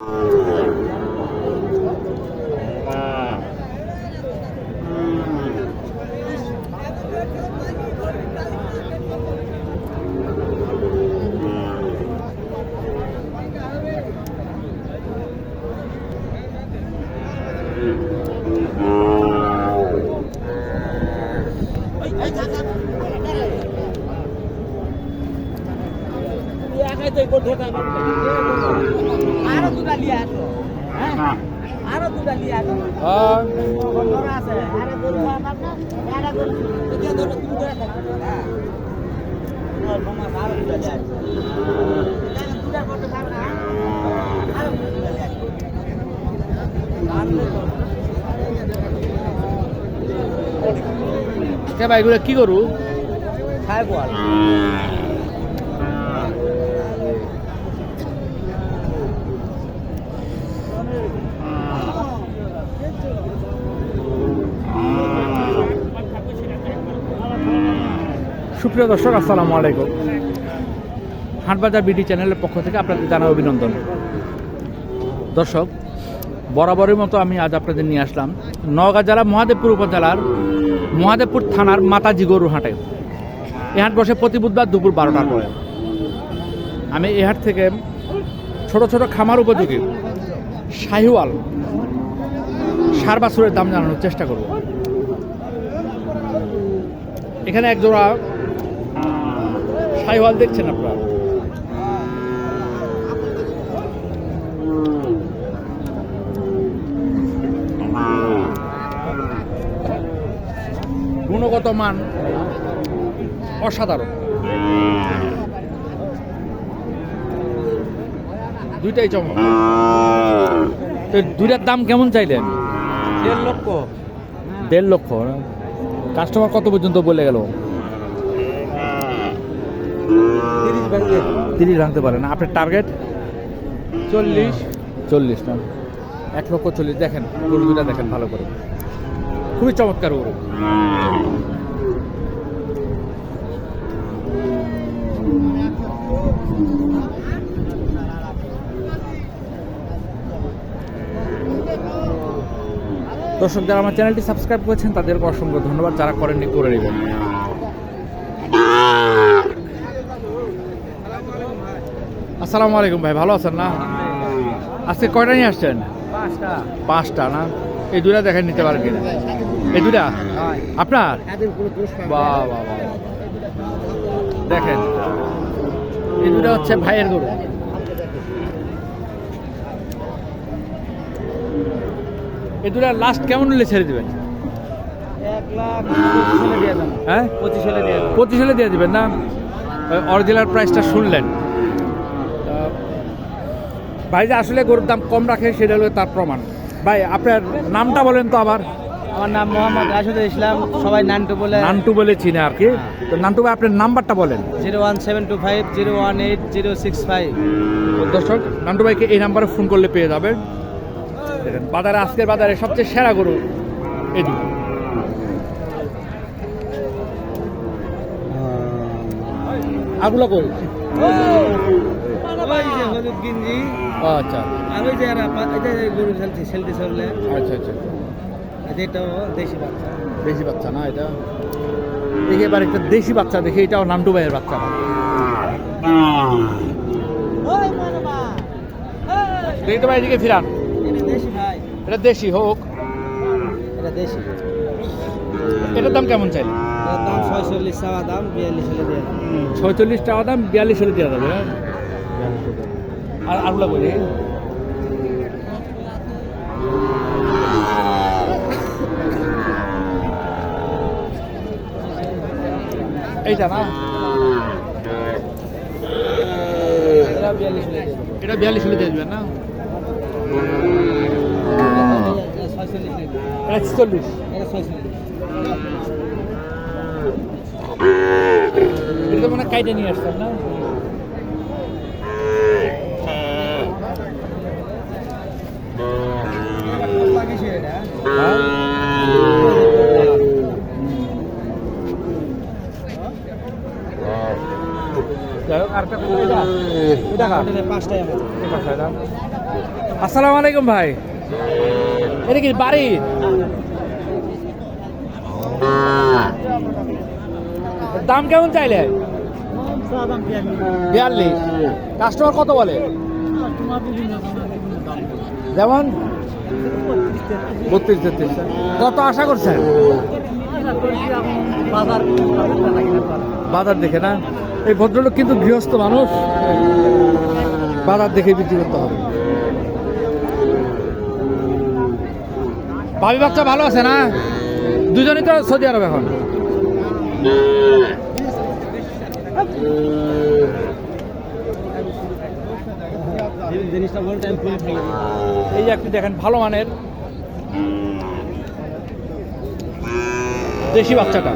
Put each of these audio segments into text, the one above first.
Oh. আরও দুটা লিয়ে আসো হ্যাঁ আরও দুটা লিয়ে আসো ধরা আছে। আরে গরু আমার না আরে গরু এটা ধরো তুমি ধরে থাকো। হ্যাঁ। আর মামা আরও দুটা লিয়ে আসো এটা দুটার মধ্যে না আরও দুটা লিয়ে আসো ভাই এগুলো কি করু খাই সুপ্রিয় দর্শক, আসসালামু আলাইকুম। হাটবাজার বিডি চ্যানেলের পক্ষ থেকে আপনাদের জানাই অভিনন্দন। দর্শক বরাবরের মতো আমি আজ আপনাদের নিয়ে আসলাম নওগাঁ জেলা মহাদেবপুর উপজেলার মহাদেবপুর থানার মাতাজি গরু হাটে। এ হাট বসে প্রতি বুধবার দুপুর বারোটার পরে। আমি এ হাট থেকে ছোট ছোট খামার উপযোগী শাহিওয়াল সার বাছুরের দাম জানানোর চেষ্টা করব। এখানে এক জোড়া শাহিওয়াল দেখছেন আপনারা? গুণগত মান অসাধারণ। দুইটাই চমক। তো দুইটার দাম কেমন চাইলেন? দেড় লক্ষ। দেড় লক্ষ কাস্টমার কত পর্যন্ত বলে গেল? তিরিশ ভাঙতে পারেন আপনার টার্গেট চল্লিশ। চল্লিশ না? এক লক্ষ চল্লিশ দেখেন গরু দুটা দেখেন ভালো করে। খুবই চমৎকার গরু। দর্শক যারা আমার চ্যানেলটি সাবস্ক্রাইব করেছেন তাদেরকে অসংখ্য ধন্যবাদ। যারা করেননি করে নেবেন। আসসালামু আলাইকুম ভাই ভালো আছেন না? আজকে কয়টা নিয়ে আসছেন? পাঁচটা। না? এই দুটা দেখেন নিতে পারেন কিনা? এই দুটা আপনার? বাহ বাহ দেখেন। এই দুটা হচ্ছে ভাইয়ের গরু। এই দুটা লাস্ট কেমন হলে ছেড়ে দিবেন? হ্যাঁ? পঁচিশ হলে দিয়ে দিবেন না? অরিজিনাল প্রাইসটা শুনলেন। ভাই যে আসলে গরুর দাম কম রাখে সেটা হলো তার প্রমাণ। ভাই আপনার নামটা বলেন তো আবার। আমার নাম মোহাম্মদ রাশেদুল ইসলাম সবাই নান্টু বলে। নান্টু বলে চিনে আর কি। তো নান্টু ভাই আপনার নাম্বারটা বলেন। Zero one seven two five zero one eight zero six five. দর্শক নান্টু ভাইকে এই নাম্বারে ফোন করলে পেয়ে যাবেন। দেখেন বাজারে আজকের বাজারে সবচেয়ে সেরা গরু এই দুটো আগুলো কই হলুদ গিঞ্জি। আচ্ছা। আর ওই যে আর এটা গরু খেলছে সেলতে সরলে আচ্ছা আচ্ছা। এটাও দেশি বাচ্চা। দেশি বাচ্চা না এটা? দেখি এবার একটা দেশি বাচ্চা দেখি এটাও নান্টু ভাইয়ের বাচ্চা দেখি তো ভাই এদিকে ফিরান। এটা দেশি হোক। এটা দেশি। এটার দাম কেমন চাই এটার দাম ছয়চল্লিশ চাওয়া দাম বিয়াল্লিশ হলে দেন। ছয়চল্লিশ টাকা দাম বিয়াল্লিশ হলে দেওয়া যাবে হ্যাঁ? আর আগুলা বলি এইটা না? এটা বিয়াল্লিশ হলে দিয়ে দেবেন। না? এটা ছিচল্লিশ। এটা মানে কাইটে নিয়ে আসছেন না? আমার? আসসালামু আলাইকুম ভাই। এটা কি বাড়ি? দাম কেমন চাইলে? বিয়াল্লিশ। কাস্টমার কত বলে? যেমন বত্রিশ তেত্রিশ। কত আশা করছেন বাজার দেখে না? এই ভদ্রলোক কিন্তু গৃহস্থ মানুষ। বাজার দেখে বিক্রি করতে হবে। ভাবি বাচ্চা ভালো আছে না? দুজনেই তো সৌদি আরব এখন। জিনিসটা বল টাইম ফুল থাকে এই যে দেখেন, ভালো মানের দেশি বাচ্চাটা।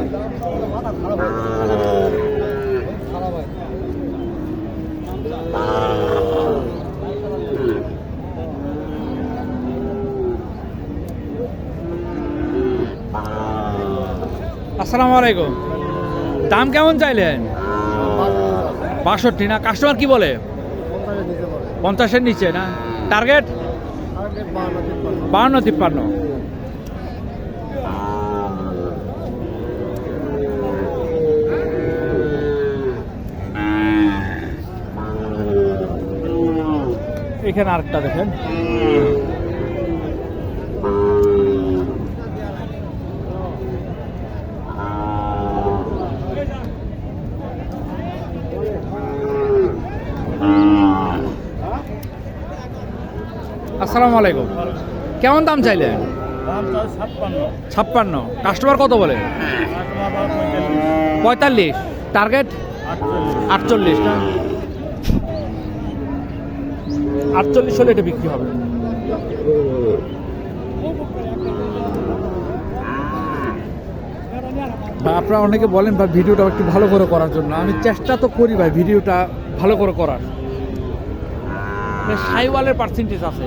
আসসালামু আলাইকুম। দাম কেমন চাইলেন? বাষট্টি না? কাস্টমার কি বলে? পঞ্চাশের নিচে না? টার্গেট বাহান্ন তিপ্পান্ন। এখানে আরেকটা দেখেন। আসসালামু আলাইকুম। কেমন দাম চাইলেন দাম চাই ছাপ্পান্ন। কাস্টমার কত বলে? পঁয়তাল্লিশ। টার্গেট? আটচল্লিশ। না আটচল্লিশ হলে এটা বিক্রি হবে। আপনারা অনেকে বলেন ভাই ভিডিওটা একটু ভালো করে করার জন্য। আমি চেষ্টা তো করি ভাই ভিডিওটা ভালো করে করার। সাইওয়ালের পার্সেন্টেজ আছে।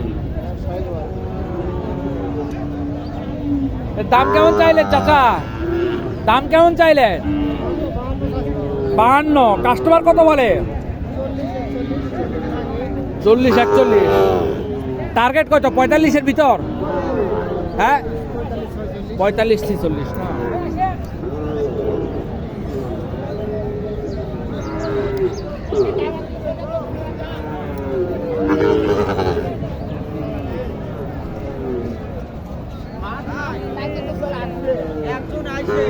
দাম কেমন চাইলেন চাচা? দাম কেমন চাইলেন বাহান্ন। কাস্টমার কত বলে? চল্লিশ, একচল্লিশ। টার্গেট কত? পঁয়তাল্লিশের ভিতর? হ্যাঁ? পঁয়তাল্লিশ, ছেচল্লিশ। না একজন আইছে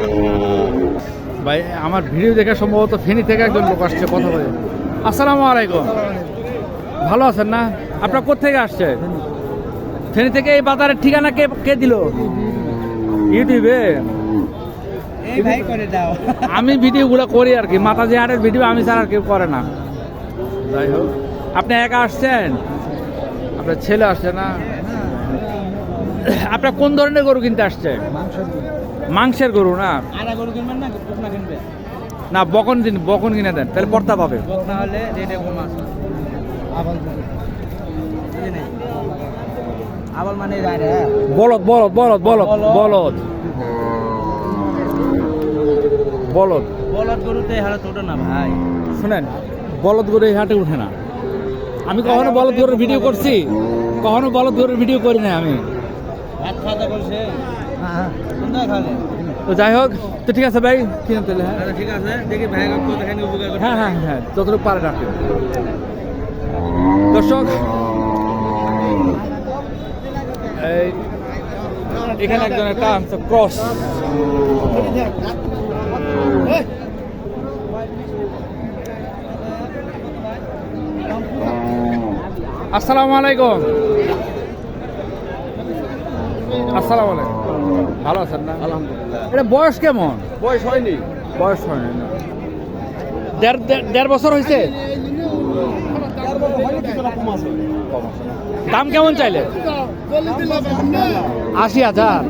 ভাই আমার ভিডিও দেখে সম্ভবত ফেনী থেকে একজন লোক আসছে কথা বলে। আসসালামু আলাইকুম। ভালো আছেন না? আপনার কোথেকে আসছে ফেনী থেকে এই বাজারের ঠিকানা কে কে দিল? ইউটিউবে? আমি ভিডিওগুলো করি আর কি মাথা যে হাটের ভিডিও আমি ছাড়া আর কেউ করে না। যাই হোক আপনি একা আসছেন? আপনার ছেলে আসছে না? আপনার কোন ধরনের গরু কিনতে আসছে মাংসের গরু। না? না কিনবে? না বকন দিন বকন কিনে দেন তাহলে পর্তা পাবে। বক না হলে কম মানে। বলদ বলদ বলদ বলদ বলদ। বলদ। বলদ। গরুতে হারা ছোট না ভাই? শুনেন বলদ গরু এই হাটে উঠে না। আমি কখনো বলদ গরুর ভিডিও করছি? কখনো বলদ গরুর ভিডিও করি না আমি। ভাত খাওয়া করছে? হ্যাঁ। তো যাই হোক তো ঠিক আছে ভাই কিনে তাহলে হ্যাঁ আচ্ছা ঠিক আছে। দেখি ভাই হ্যাঁ হ্যাঁ হ্যাঁ। যতটুকু পারে রাখেন দর্শক এই এখানে একজন একটা ক্রস। আসসালামু আলাইকুম। আসসালামু আলাইকুম। ভালো আছেন না? আলহামদুলিল্লাহ। এটা বয়স কেমন? বয়স হয়নি। বয়স হয়নি না। দেড় দেড়- দেড় বছর হয়েছে? দাম কেমন চাইলে? আশি হাজার।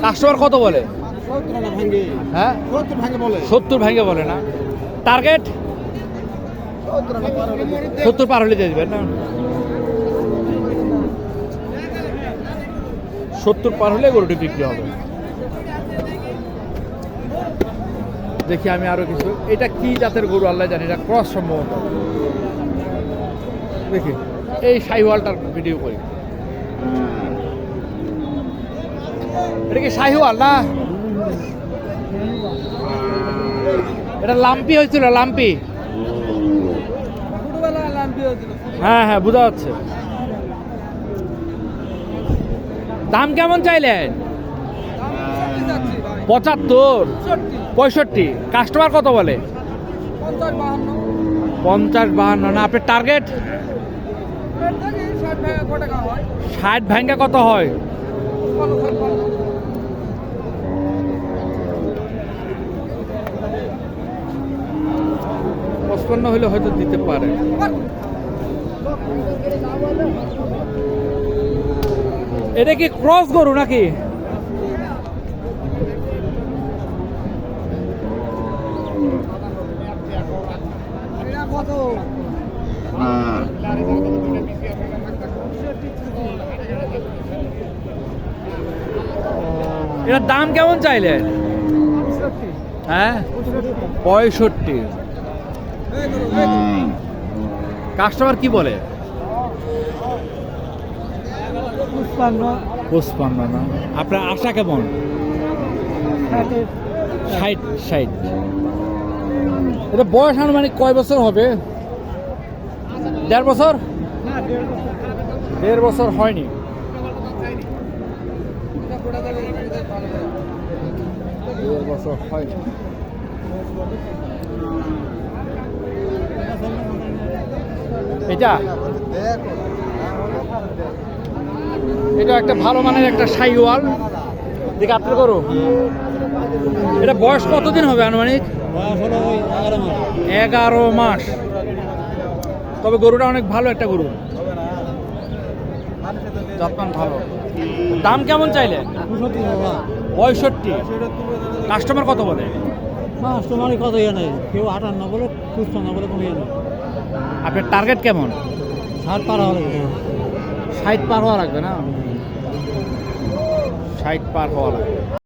কাস্টমার কত বলে? হ্যাঁ? সত্তর ভাঙে বলে না। টার্গেট? সত্তর পার হলে দিয়ে দেবেন না? সত্তর পার হলে গরুটি বিক্রি হবে। দেখি আমি আরও কিছু। এটা কি জাতের গরু আল্লাহ জানি, এটা ক্রস সম্ভবত। দেখি, এই শাহিওয়ালটার ভিডিও করি। এটা কি শাহিওয়াল না? এটা লাম্পি হয়েছিল, লাম্পি। হ্যাঁ হ্যাঁ বোঝা যাচ্ছে। দাম কেমন চাইলেন? পঁচাত্তর। পঁয়ষট্টি। কাস্টমার কত বলে? পঞ্চাশ বাহান্ন। না, আপনার টার্গেট? ষাট ভাঙ্গা কত হয়? পঁচপান্ন হলে হয়তো দিতে পারে। এটা কি ক্রস গরু নাকি? এটার দাম কেমন চাইলে? হ্যাঁ? পঁয়ষট্টি। কাস্টমার কি বলে? পুষ্পান্ন পঁচপান্ন না? আপনার আশা কেমন? ষাট ষাট। এটা বয়স আনুমানিক কয় বছর হবে? দেড় বছর হয়নি। দেড় বছর হয়নি। এটা? এটা একটা ভালো মানের একটা সাইওয়াল। দেখে আপনার করো। এটা বয়স কতদিন হবে আনুমানিক? এগারো মাস। তবে গরুটা অনেক ভালো একটা গরু। যত্ন ভালো। দাম কেমন সত্যি পঁয়ষট্টি কাস্টমার কত বলে? মাস তোমারই কত ইয়ে নেই। কেউ আটান্ন বলে পুষ্পান্ন বলে কোনো ইয়ে নেই। আপনার টার্গেট কেমন? ষাট পার হলে ষাট পার হওয়া লাগবে না? ষাট পার হওয়া লাগবে।